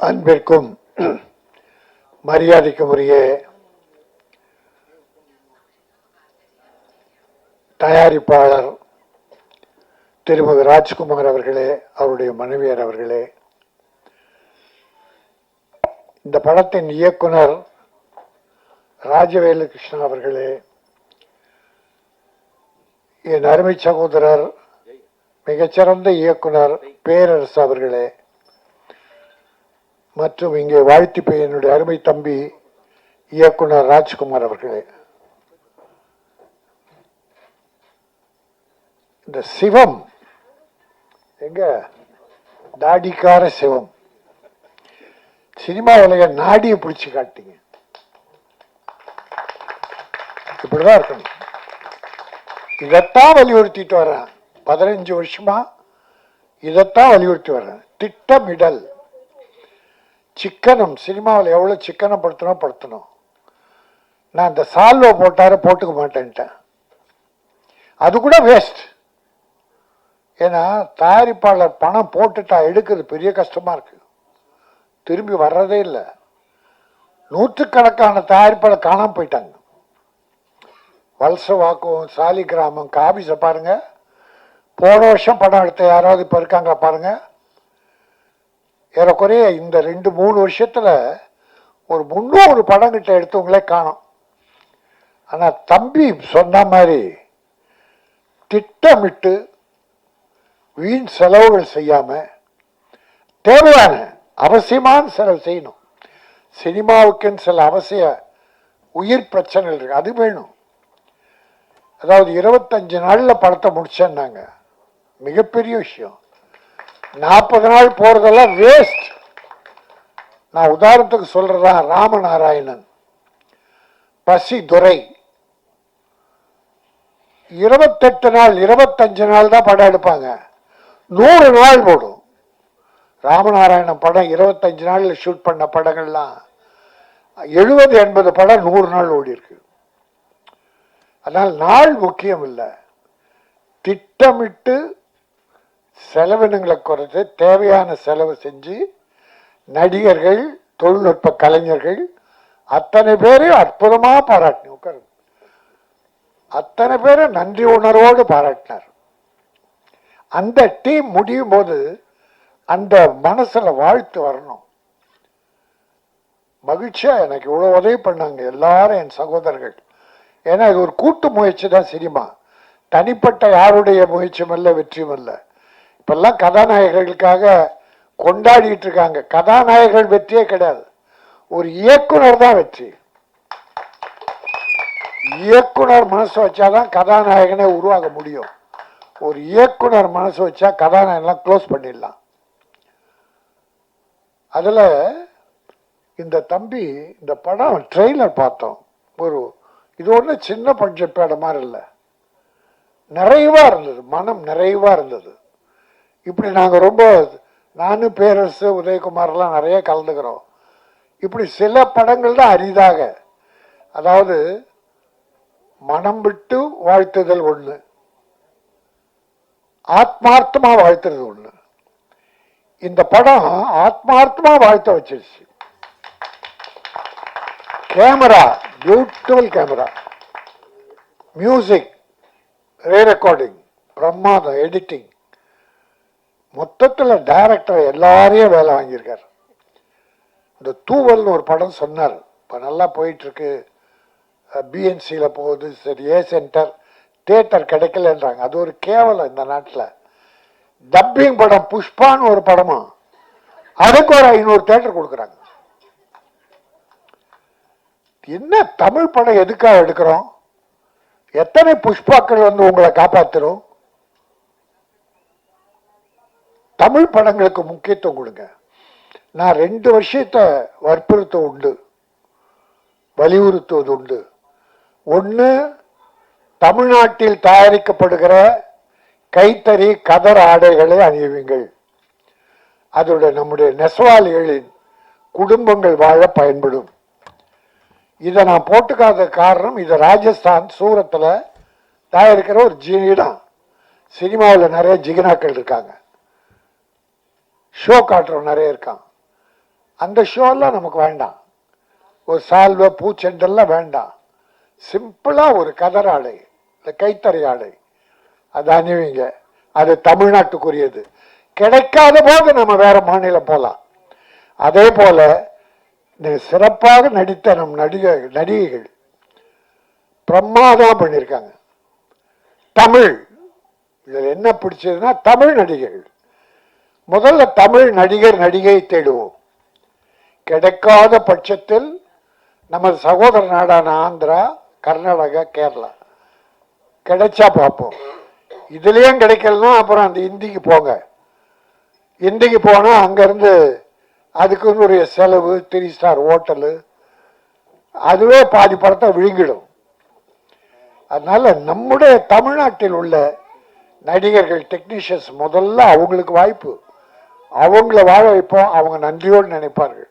அன்பிற்கும் மரியாதைக்கும் உரிய தயாரிப்பாளர் திருமதி ராஜ்குமார் அவர்களே அவருடைய மனைவியர் அவர்களே இந்த படத்தின் இயக்குனர் ராஜவேலு கிருஷ்ணா அவர்களே என் அருமை சகோதரர் மிகச்சிறந்த இயக்குனர் பேரரசு அவர்களே மற்றும் இங்கே வாழ்த்து என்னுடைய அருமை தம்பி இயக்குனர் ராஜ்குமார் அவர்களே. இந்த சிவம் எங்க? தாடிக்கார சிவம். சினிமா உலக நாடியை பிடிச்சு காட்டிங்க. இப்படிதான் இருக்கணும். இதைத்தான் வலியுறுத்திட்டு வர்றேன். பதினஞ்சு வருஷமா இதைத்தான் வலியுறுத்தி வர்றேன். திட்டமிடல். சிக்கனம் சினிமாவில் எவ்வளோ சிக்கனம் படுத்தணும். படுத்தணும் நான் இந்த சால்வை போட்டார போட்டுக்க மாட்டேன்ட்டேன். அது கூட வேஸ்ட் ஏன்னா தயாரிப்பாளர் பணம் போட்டுட்டா எடுக்கிறது பெரிய கஷ்டமாக இருக்குது திரும்பி வர்றதே இல்லை. நூற்றுக்கணக்கான தயாரிப்பாளர் காணாம போயிட்டாங்க. வலச சாலிகிராமம் காபிஸை பாருங்கள் போன வருஷம் படம் எடுத்த யாராவது இப்போ இருக்காங்க பாருங்கள் ஏறக்குறைய இந்த ரெண்டு மூணு வருஷத்தில் ஒரு முந்நூறு படங்கிட்ட எடுத்தவங்களே காணும். ஆனால் தம்பி சொன்ன மாதிரி திட்டமிட்டு வீண் செலவுகள் செய்யாமல் தேவையான அவசியமான செலவு செய்யணும். சினிமாவுக்குன்னு சில அவசிய உயிர் பிரச்சனைகள் இருக்குது அது வேணும். அதாவது இருபத்தஞ்சு நாளில் படத்தை முடிச்சேன்னாங்க. மிகப்பெரிய விஷயம். நாற்பது நாள் போறதெல்லாம் வேஸ்ட் நான் உதாரணத்துக்கு சொல்றதா ராமநாராயணன். பசி துரை. இருபத்தெட்டு நாள் இருபத்தஞ்சு நாள் தான் படம் எடுப்பாங்க. நூறு நாள் போடும். ராமநாராயணன் படம் இருபத்தஞ்சு நாளில் ஷூட் பண்ண படங்கள்லாம். எழுபது எண்பது படம் நூறு நாள் ஓடி இருக்கு. அதனால் நாள் முக்கியம் இல்லை திட்டமிட்டு செலவினங்களை குறைச்சி தேவையான செலவு செஞ்சு நடிகர்கள் தொழில்நுட்ப கலைஞர்கள் அத்தனை பேரையும் அற்புதமாக பாராட்டினேன் உட்காரு அத்தனை பேரும் நன்றி உணர்வோடு பாராட்டினார். அந்த டீம் முடியும் போது அந்த மனசில் வாழ்த்து வரணும். மகிழ்ச்சியா எனக்கு இவ்வளோ உதவி பண்ணாங்க எல்லாரும் என் சகோதரர்கள். ஏன்னா இது ஒரு கூட்டு முயற்சி தான் சினிமா. தனிப்பட்ட யாருடைய முயற்சியும் அல்ல வெற்றியும் இல்லை இப்பெல்லாம் கதாநாயகர்களுக்காக கொண்டாடிட்டு இருக்காங்க கதாநாயகர்கள் வெற்றியே கிடையாது. ஒரு இயக்குனர் தான் வெற்றி. இயக்குனர் மனசு வச்சாதான் கதாநாயகனே உருவாக முடியும். ஒரு இயக்குனர் மனசு வச்சா கதாநாயகன்லாம் க்ளோஸ் பண்ணிடலாம். அதில் இந்த தம்பி இந்த படம் ட்ரெய்லர் பார்த்தோம். ஒரு இது ஒன்று சின்ன பட்ஜெட் மாதிரி இல்லை. நிறைவா இருந்தது. மனம் நிறைவா இருந்தது. இப்படி நாங்கள் ரொம்ப நானும் பேரரசு உதயகுமார்லாம் நிறைய கலந்துக்கிறோம். இப்படி சில படங்கள் தான் அரிதாக. அதாவது மனம் விட்டு வாழ்த்துதல் ஒன்று ஆத்மார்த்தமாக வாழ்த்துறது ஒன்று இந்த படம் ஆத்மார்த்தமாக வாழ்த்த வச்சிருச்சு. Camera beautiful camera. மியூசிக் ரே ரெக்கார்டிங் பிரமாதம் எடிட்டிங் மொத்தத்தில் டைரக்டர் எல்லாரையும் வேலை வாங்கியிருக்கார். இந்த தூவல்னு ஒரு படம் சொன்னார். இப்போ நல்லா போயிட்டுருக்கு. பிஎன்சியில் போகுது. சரி ஏ சென்டர் தேட்டர் கிடைக்கலன்றாங்க. அது ஒரு கேவலம் இந்த நாட்டில். டப்பிங் படம் புஷ்பான்னு ஒரு படமா? அதுக்கு ஒரு ஐநூறு தேட்டர் கொடுக்குறாங்க. என்ன தமிழ் படம் எதுக்காக எடுக்கிறோம்? எத்தனை புஷ்பாக்கள் வந்து உங்களை காப்பாத்திரும்? தமிழ் படங்களுக்கு முக்கியத்துவம் கொடுங்க. நான் ரெண்டு வருஷத்தை வற்புறுத்த உண்டு. வலியுறுத்துவது உண்டு. ஒன்று தமிழ்நாட்டில் தயாரிக்கப்படுகிற கைத்தறி கதர் ஆடைகளை அணியுவீங்கள். அதோட நம்முடைய நெசவாளிகளின் குடும்பங்கள் வாழ பயன்படும். இதை நான் போட்டுக்காத காரணம் இது ராஜஸ்தான் சூரத்தில் தயாரிக்கிற ஒரு ஜீனிதான். சினிமாவில் நிறைய ஜிகினாக்கள் இருக்காங்க. ஷோ காட்டுறோம் நிறைய இருக்கான் அந்த ஷோலாம் நமக்கு வேண்டாம். ஒரு சால்வை பூச்செண்டெல்லாம் வேண்டாம். சிம்பிளாக ஒரு கதர் ஆடை இல்லை கைத்தறி ஆடை அது அணிவிங்க. அது தமிழ்நாட்டுக்குரியது. கிடைக்காத போது நம்ம வேற மாநிலம் போகலாம் அதே போல சிறப்பாக நடித்த நம் நடிகை நடிகைகள். பிரமாதம் பண்ணியிருக்காங்க. தமிழ். இதில் என்ன பிடிச்சதுன்னா தமிழ் நடிகைகள். முதல்ல தமிழ் நடிகர் நடிகையை தேடுவோம். கிடைக்காத பட்சத்தில் நமது சகோதர நாடான ஆந்திரா கர்நாடகா கேரளா. கிடைச்சா பார்ப்போம். இதுலேயும் கிடைக்கலன்னா அப்புறம் அந்த இந்திக்கு போங்க. இந்திக்கு போனால் அங்கேருந்து அதுக்குன்னு ஒரு செலவு த்ரீ ஸ்டார் ஹோட்டலு அதுவே பாதி படத்தை விழுங்கிடும். அதனால் நம்முடைய தமிழ்நாட்டில் உள்ள நடிகர்கள் டெக்னீஷியன்ஸ் முதல்ல அவங்களுக்கு வாய்ப்பு. அவங்கள வாழ வைப்போம் அவங்க நன்றியோடு நினைப்பார்கள்.